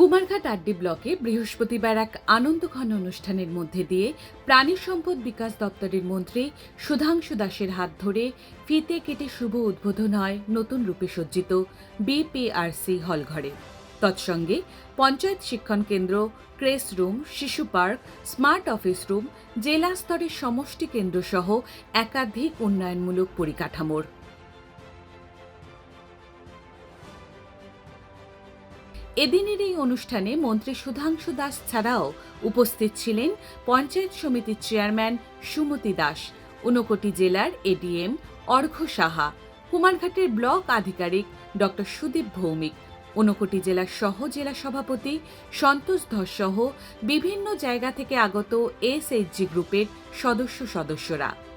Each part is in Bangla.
কুমারঘাট আড্ডি ব্লকে বৃহস্পতিবার এক আনন্দঘন অনুষ্ঠানের মধ্যে দিয়ে প্রাণী সম্পদ বিকাশ দপ্তরের মন্ত্রী সুধাংশু দাসের হাত ধরে ফিতে কেটে শুভ উদ্বোধন হয় নতুন রূপে সজ্জিত বিপিআরসি হলঘরে। তৎসঙ্গে পঞ্চায়েত শিক্ষণ কেন্দ্র, ক্রেস রুম, শিশু পার্ক, স্মার্ট অফিস রুম, জেলা স্তরের সমষ্টি কেন্দ্র সহ একাধিক উন্নয়নমূলক পরিকাঠামোর এদিনের এই অনুষ্ঠানে মন্ত্রী সুধাংশু দাস ছাড়াও উপস্থিত ছিলেন পঞ্চায়েত সমিতির চেয়ারম্যান সুমতি দাস, ঊনকোটি জেলার এডিএম অর্ঘ্য সাহা, কুমারঘাটের ব্লক আধিকারিক ডক্টর সুদীপ ভৌমিক, ঊনকোটি জেলার সহ জেলা সভাপতি সন্তোষ ধর সহ বিভিন্ন জায়গা থেকে আগত এসএইচজি গ্রুপের সদস্য সদস্যরা।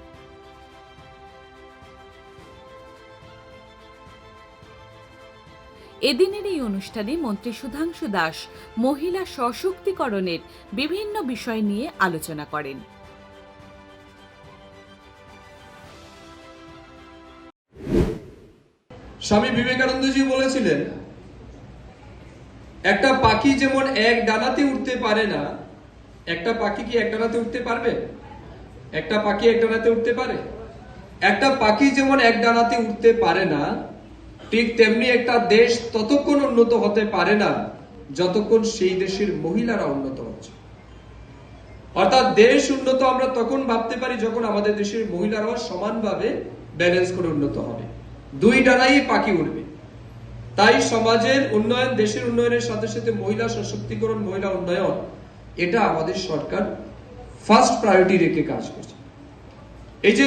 এদিনের এই অনুষ্ঠানে মন্ত্রী সুধাংশু দাস মহিলা সশক্তিকরণের বিভিন্ন বিষয় নিয়ে আলোচনা করেন। স্বামী বিবেকানন্দজি বলেছিলেন, একটা পাখি যেমন এক ডানাতে উঠতে পারে না, একটা পাখি কি এক ডানাতে উঠতে পারবে? একটা পাখি এক ডানাতে উঠতে পারে? একটা পাখি যেমন এক ডানাতে উঠতে পারে না ঠিক তেমনি একটা দেশ ততক্ষণ উন্নত হতে পারে না, যতক্ষণ সেই দেশের মহিলারা উন্নত হচ্ছে। অর্থাৎ দেশ উন্নত আমরা তখন ভাবতে পারি যখন আমাদের দেশের মহিলারাও সমানভাবে ব্যালেন্স করে উন্নত হবে। দুই ডানাই পাখি উঠবে তাই সমাজের উন্নয়ন, দেশের উন্নয়নের সাথে সাথে মহিলা সশক্তিকরণ, মহিলা উন্নয়ন, এটা আমাদের সরকার ফার্স্ট প্রায়োরিটি রেখে কাজ করছে। এই যে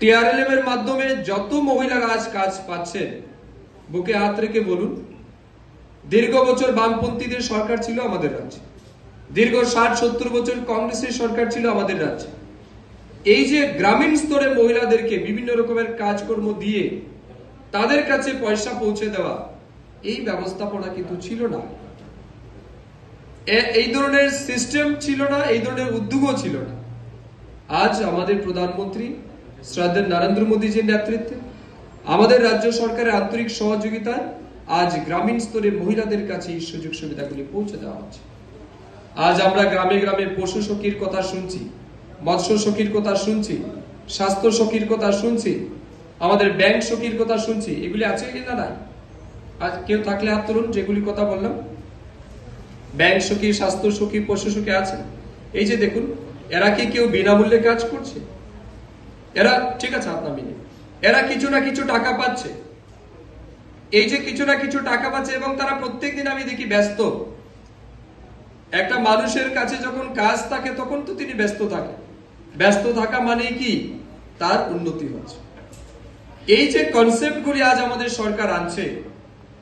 টিআরএলএম এর মাধ্যমে যত মহিলারা আজ কাজ পাচ্ছেন বুকে হাত রেখে বলুন, দীর্ঘ বছর বামপন্থীদের সরকার ছিল আমাদের রাজ্যে। দীর্ঘ ষাট, সত্তর বছর কংগ্রেসের সরকার ছিল আমাদের রাজ্যে। এই যে গ্রামীণ স্তরে মহিলাদেরকে বিভিন্ন রকমের কাজকর্ম দিয়ে তাদের কাছে পয়সা পৌঁছে দেওয়া, এই ব্যবস্থাপনা কিন্তু ছিল না। এই ধরনের সিস্টেম ছিল না, এই ধরনের উদ্যোগও ছিল না। আজ আমাদের প্রধানমন্ত্রী শ্রদ্ধা নরেন্দ্র মোদীজির নেতৃত্বে আমাদের রাজ্য সরকারের আন্তরিক সহযোগিতায় আজ গ্রামীণ স্তরে মহিলাদের কাছে এই সুযোগ সুবিধাগুলি পৌঁছে দেওয়া হচ্ছে। আজ আমরা গ্রামে গ্রামে পশু সখীর কথা শুনছি, মৎস্য সখীর কথা শুনছি, স্বাস্থ্য সখীর কথা শুনছি, আমাদের ব্যাংক সখীর কথা শুনছি, এগুলি আছে কি না নাই? আজ কেউ থাকলে হাত তুলুন, যেগুলি কথা বললাম। ব্যাংক সখী, স্বাস্থ্য সখী, পশু সখী আছে। এই যে দেখুন, এরা কি কেউ বিনামূল্যে কাজ করছে? এরা, ঠিক আছে, আপনার মিলে এরা কিছু না কিছু টাকা পাচ্ছে। এই যে কিছু না কিছু টাকা পাচ্ছে এবং তারা প্রত্যেকদিন আমি দেখি ব্যস্ত। একটা মানুষের কাছে যখন কাজ থাকে, তখন তো তিনি ব্যস্ত থাকে। ব্যস্ত থাকা মানে কি? তার উন্নতি হচ্ছে। এই যে কনসেপ্ট গুলি আজ আমাদের সরকার আনছে,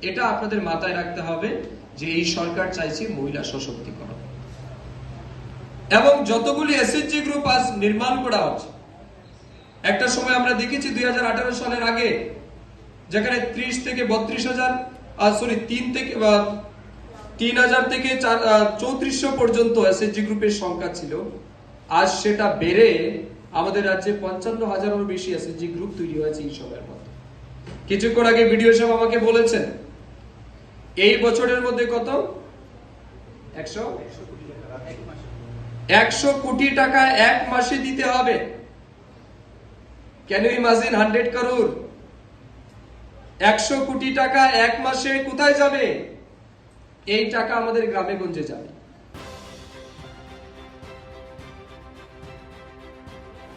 এটা আপনাদের মাথায় রাখতে হবে যে এই সরকার চাইছে মহিলা সশক্তিকরণ। এবং যতগুলি এসএসজি গ্রুপ আজ নির্মাণ করা হচ্ছে একটা সময় আমরা দেখেছি দু হাজার আঠারো সালের আগে, যেখানে ত্রিশ থেকে বত্রিশ হাজার সরি তিন থেকে তিন হাজার থেকে চৌত্রিশশো পর্যন্ত এসএসজি গ্রুপের সংখ্যা ছিল। আজ সেটা বেড়ে আমাদের রাজ্যে পঞ্চান্ন হাজারেরও বেশি এসএসজি গ্রুপ তৈরি হয়েছে এই সময়ের মধ্যে। কিছুক্ষণ আগে ভিডিও সাহেব আমাকে বলেছেন, এই বছরের মধ্যে কত? একশো? একশো কোটি টাকা। এক মাসে দিতে হবে। Can you imagine hundred crore একশো কোটি টাকা এক মাসে কোথায় যাবে? এই টাকা আমাদের গ্রামে গঞ্জে যাবে।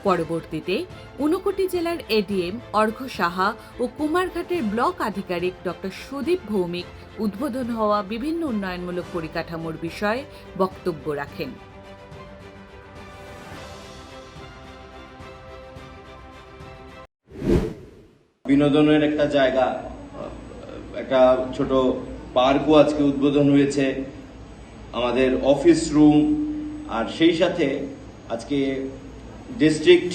পরবর্তীতে ঊনকোটি জেলার এডিএম অর্ঘ্য সাহা ও কুমারঘাটের ব্লক আধিকারিক ডক্টর সুদীপ ভৌমিক উদ্বোধন হওয়া বিভিন্ন উন্নয়নমূলক পরিকাঠামোর বিষয়ে বক্তব্য রাখেন। বিনোদনের একটা জায়গা, একটা ছোট পার্কও আজকে উদ্বোধন হয়েছে, আমাদের অফিস রুম আর সেই সাথে আজকে ডিস্ট্রিক্ট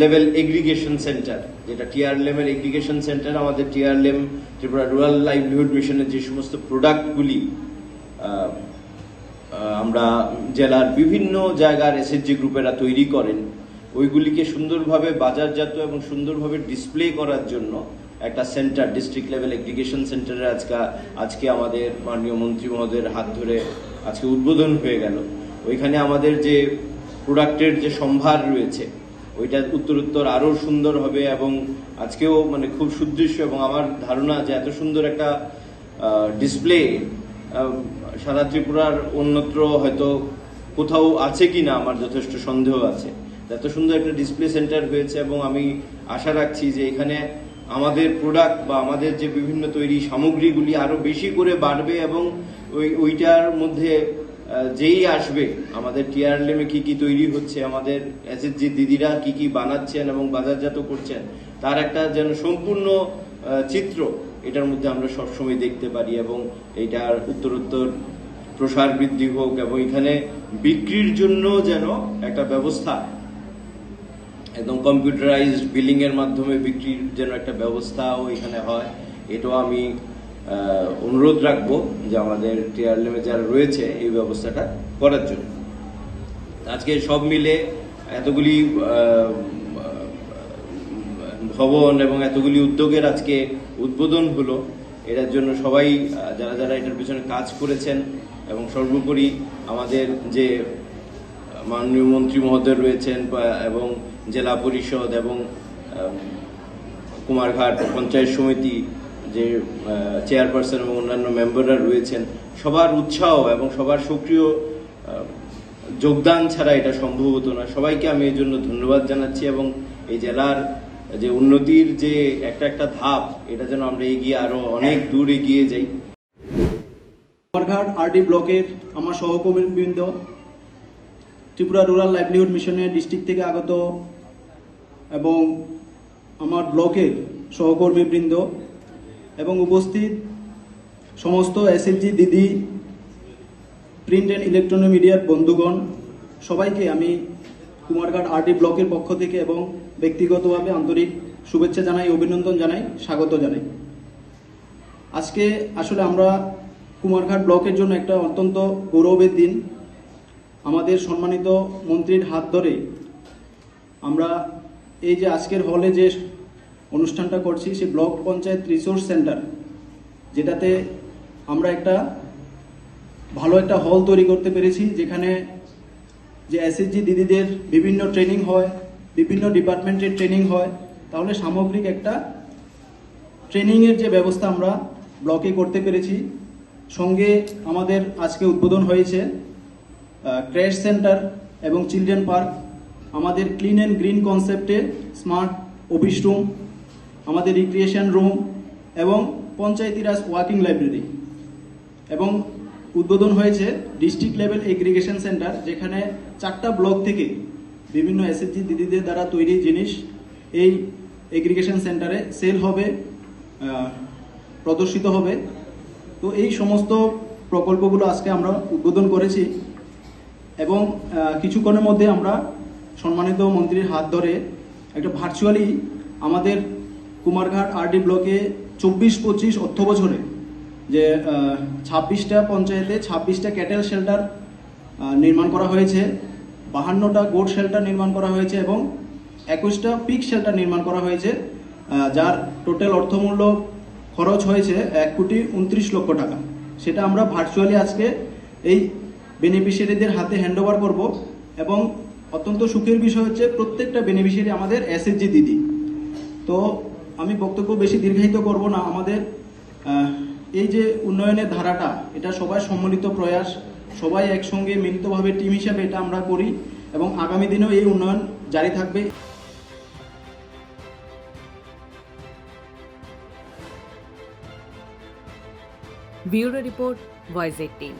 লেভেল এগ্রিগেশন সেন্টার যেটা টিআরএলএম এর এগ্রিগেশন সেন্টার আমাদের টিআরএলএম ত্রিপুরা রুরাল লাইভলিহুড মিশনের যে সমস্ত প্রোডাক্টগুলি আমরা জেলার বিভিন্ন জায়গার এসএসজি গ্রুপেরা তৈরি করেন। ওইগুলিকে সুন্দরভাবে বাজারজাত এবং সুন্দরভাবে ডিসপ্লে করার জন্য একটা সেন্টার ডিস্ট্রিক্ট লেভেল এগ্রিগেশন সেন্টারের আজকে আজকে আমাদের মাননীয় মন্ত্রী মহোদয়ের হাত ধরে আজকে উদ্বোধন হয়ে গেল। ওইখানে আমাদের যে প্রোডাক্টের যে সম্ভার রয়েছে, ওইটা উত্তরোত্তর আরও সুন্দর হবে এবং আজকেও মানে খুব সুদৃশ্য এবং আমার ধারণা যে এত সুন্দর একটা ডিসপ্লে সারা ত্রিপুরার অন্যত্র হয়তো কোথাও আছে কি না আমার যথেষ্ট সন্দেহ আছে। এত সুন্দর একটা ডিসপ্লে সেন্টার হয়েছে এবং আমি আশা রাখছি যে এখানে আমাদের প্রোডাক্ট বা আমাদের যে বিভিন্ন তৈরি সামগ্রীগুলি আরও বেশি করে বাড়বে এবং ওই, ওইটার মধ্যে যেই আসবে, আমাদের টিআরএলএমে কি কি তৈরি হচ্ছে, আমাদের এসএসজি দিদিরা কি কি বানাচ্ছেন এবং বাজারজাত করছেন, তার একটা যেন সম্পূর্ণ চিত্র এটার মধ্যে আমরা সবসময় দেখতে পারি এবং এইটার উত্তরোত্তর প্রসার বৃদ্ধি হোক এবং এখানে বিক্রির জন্য যেন একটা ব্যবস্থা একদম কম্পিউটারাইজড বিলিং এর মাধ্যমে বিক্রির যেন একটা ব্যবস্থাও এখানে হয়, এটাও আমি অনুরোধ রাখব যে আমাদের টিআরএলএমে যারা রয়েছে এই ব্যবস্থাটা করার জন্য। আজকে সব মিলে এতগুলি ভবন এবং এতগুলি উদ্যোগের আজকে উদ্বোধন হলো, এটার জন্য সবাই যারা যারা এটার পিছনে কাজ করেছেন এবং সর্বোপরি আমাদের যে মাননীয় মন্ত্রী মহোদয় রয়েছেন এবং জেলা পরিষদ এবং কুমারঘাট পঞ্চায়েত সমিতি যে চেয়ারপারসন এবং অন্যান্য মেম্বাররা রয়েছেন, সবার উৎসাহ এবং সবার সক্রিয় যোগদান ছাড়া এটা সম্ভব হতো না। সবাইকে আমি এই জন্য ধন্যবাদ জানাচ্ছি এবং এই জেলার যে উন্নতির যে একটা একটা ধাপ, এটা যেন আমরা এগিয়ে আরও অনেক দূর এগিয়ে যাই। কুমারঘাট আরডি ব্লকের আমার সহকর্মীবৃন্দ, ত্রিপুরা রুরাল লাইভলিহুড মিশনের ডিস্ট্রিক্ট থেকে আগত এবং আমার ব্লকের সহকর্মীবৃন্দ এবং উপস্থিত সমস্ত এসএলজি দিদি প্রিন্ট অ্যান্ড ইলেকট্রনিক মিডিয়ার বন্ধুগণ, সবাইকে আমি কুমারঘাট আরডি ব্লকের পক্ষ থেকে এবং ব্যক্তিগতভাবে আন্তরিক শুভেচ্ছা জানাই, অভিনন্দন জানাই, স্বাগত জানাই। আজকে আসলে আমরা কুমারঘাট ব্লকের জন্য একটা অত্যন্ত গৌরবের দিন। আমাদের সম্মানিত মন্ত্রীর হাত ধরে আমরা এই যে আজকের হলে যে অনুষ্ঠানটা করছি সে ব্লক পঞ্চায়েত রিসোর্স সেন্টার, যেটাতে আমরা একটা ভালো একটা হল তৈরি করতে পেরেছি, যেখানে যে এসএসজি দিদিদের বিভিন্ন ট্রেনিং হয়, বিভিন্ন ডিপার্টমেন্টের ট্রেনিং হয়, তাহলে সামগ্রিক একটা ট্রেনিংয়ের যে ব্যবস্থা আমরা ব্লকে করতে পেরেছি। সঙ্গে আমাদের আজকে উদ্বোধন হয়েছে ক্র্যাশ সেন্টার এবং চিলড্রেন পার্ক আমাদের ক্লিন অ্যান্ড গ্রিন কনসেপ্টে স্মার্ট অফিস রুম আমাদের রিক্রিয়েশন রুম এবং পঞ্চায়েতি রাজ ওয়ার্কিং লাইব্রেরি এবং উদ্বোধন হয়েছে ডিস্ট্রিক্ট লেভেল এগ্রিগেশন সেন্টার যেখানে চারটা ব্লক থেকে বিভিন্ন এসএসজি দিদিদের দ্বারা তৈরি জিনিস এই এগ্রিগেশন সেন্টারে সেল হবে প্রদর্শিত হবে। তো এই সমস্ত প্রকল্পগুলো আজকে আমরা উদ্বোধন করেছি এবং কিছুক্ষণের মধ্যে আমরা সম্মানিত মন্ত্রীর হাত ধরে একটা ভার্চুয়ালি আমাদের কুমারঘাট আরডি ব্লকে চব্বিশ পঁচিশ অর্থ বছরে যে ছাব্বিশটা পঞ্চায়েতে ছাব্বিশটা ক্যাটেল শেল্টার নির্মাণ করা হয়েছে, বাহান্নটা গোট শেল্টার নির্মাণ করা হয়েছে এবং একুশটা পিক শেল্টার নির্মাণ করা হয়েছে যার টোটাল অর্থমূল্য খরচ হয়েছে এক কোটি উনত্রিশ লক্ষ টাকা। সেটা আমরা ভার্চুয়ালি আজকে এই বেনিফিশিয়ারিদের হাতে হ্যান্ডওভার করব এবং অত্যন্ত সুখের বিষয় হচ্ছে প্রত্যেকটা বেনিফিশিয়ারি আমাদের এসএসজি দিদি। তো আমি বক্তব্য বেশি দীর্ঘায়িত করব না। আমাদের এই যে উন্নয়নের ধারাটা, এটা সবাই সম্মিলিত প্রয়াস, সবাই একসঙ্গে মিলিতভাবে টিম হিসাবে এটা আমরা করি এবং আগামী দিনেও এই উন্নয়ন জারি থাকবে। Bureau report, voice eighteen